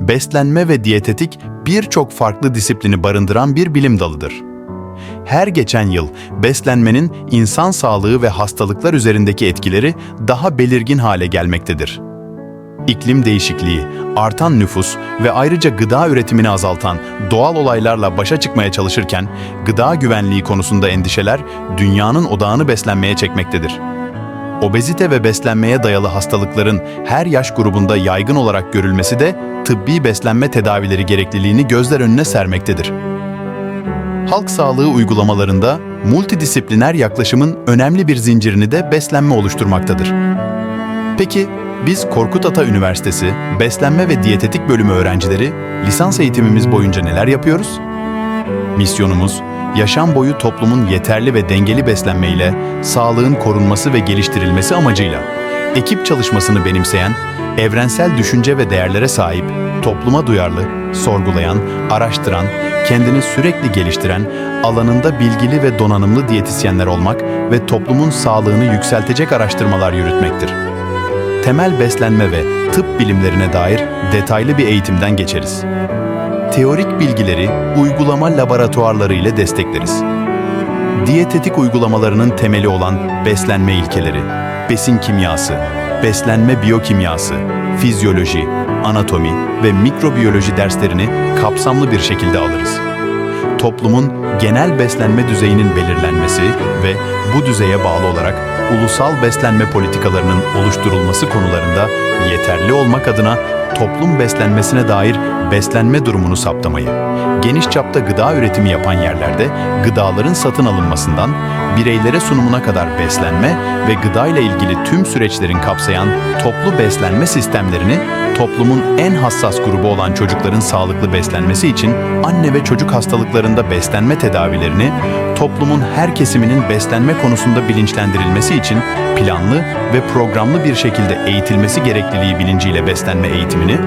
beslenme ve diyetetik birçok farklı disiplini barındıran bir bilim dalıdır. Her geçen yıl beslenmenin insan sağlığı ve hastalıklar üzerindeki etkileri daha belirgin hale gelmektedir. İklim değişikliği, artan nüfus ve ayrıca gıda üretimini azaltan doğal olaylarla başa çıkmaya çalışırken gıda güvenliği konusunda endişeler dünyanın odağını beslenmeye çekmektedir. Obezite ve beslenmeye dayalı hastalıkların her yaş grubunda yaygın olarak görülmesi de tıbbi beslenme tedavileri gerekliliğini gözler önüne sermektedir. Halk sağlığı uygulamalarında multidisipliner yaklaşımın önemli bir zincirini de beslenme oluşturmaktadır. Peki biz Korkut Ata Üniversitesi Beslenme ve Diyetetik Bölümü öğrencileri lisans eğitimimiz boyunca neler yapıyoruz? Misyonumuz, yaşam boyu toplumun yeterli ve dengeli beslenme ile sağlığın korunması ve geliştirilmesi amacıyla ekip çalışmasını benimseyen, evrensel düşünce ve değerlere sahip, topluma duyarlı, sorgulayan, araştıran, kendini sürekli geliştiren, alanında bilgili ve donanımlı diyetisyenler olmak ve toplumun sağlığını yükseltecek araştırmalar yürütmektir temel beslenme ve tıp bilimlerine dair detaylı bir eğitimden geçeriz. Teorik bilgileri uygulama laboratuvarları ile destekleriz. Diyetetik uygulamalarının temeli olan beslenme ilkeleri, besin kimyası, beslenme biyokimyası, fizyoloji, anatomi ve mikrobiyoloji derslerini kapsamlı bir şekilde alırız. Toplumun genel beslenme düzeyinin belirlenmesi ve bu düzeye bağlı olarak ulusal beslenme politikalarının oluşturulması konularında yeterli olmak adına toplum beslenmesine dair beslenme durumunu saptamayı, geniş çapta gıda üretimi yapan yerlerde gıdaların satın alınmasından bireylere sunumuna kadar beslenme ve gıda ile ilgili tüm süreçlerin kapsayan toplu beslenme sistemlerini toplumun en hassas grubu olan çocukların sağlıklı beslenmesi için anne ve çocuk hastalıklarında beslenme tedavilerini toplumun her kesiminin beslenme konusunda bilinçlendirilmesi için planlı ve programlı bir şekilde eğitilmesi gerekliliği bilinciyle beslenme eğitimini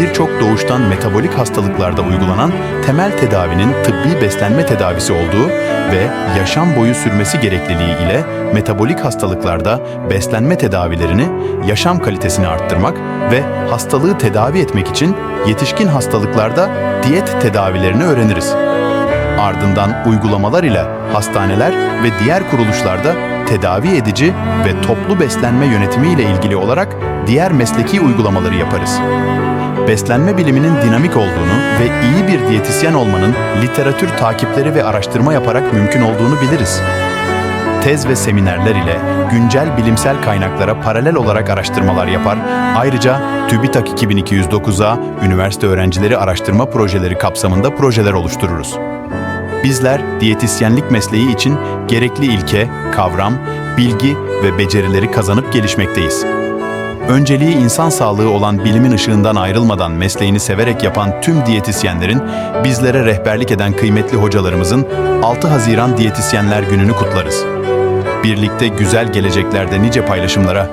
birçok doğuştan metabolik hastalıklarda uygulanan temel tedavinin tıbbi beslenme tedavisi olduğu ve yaşam boyu sürmesi gerekliliği ile metabolik hastalıklarda beslenme tedavilerini yaşam kalitesini arttırmak ve hastalığı tedavi etmek için yetişkin hastalıklarda diyet tedavilerini öğreniriz. Ardından uygulamalar ile hastaneler ve diğer kuruluşlarda tedavi edici ve toplu beslenme yönetimi ile ilgili olarak diğer mesleki uygulamaları yaparız. Beslenme biliminin dinamik olduğunu ve iyi bir diyetisyen olmanın literatür takipleri ve araştırma yaparak mümkün olduğunu biliriz. Tez ve seminerler ile güncel bilimsel kaynaklara paralel olarak araştırmalar yapar, ayrıca TÜBİTAK 2209'a üniversite öğrencileri araştırma projeleri kapsamında projeler oluştururuz. Bizler diyetisyenlik mesleği için gerekli ilke, kavram, bilgi ve becerileri kazanıp gelişmekteyiz. Önceliği insan sağlığı olan bilimin ışığından ayrılmadan mesleğini severek yapan tüm diyetisyenlerin bizlere rehberlik eden kıymetli hocalarımızın 6 Haziran Diyetisyenler Günü'nü kutlarız. Birlikte güzel geleceklerde nice paylaşımlara,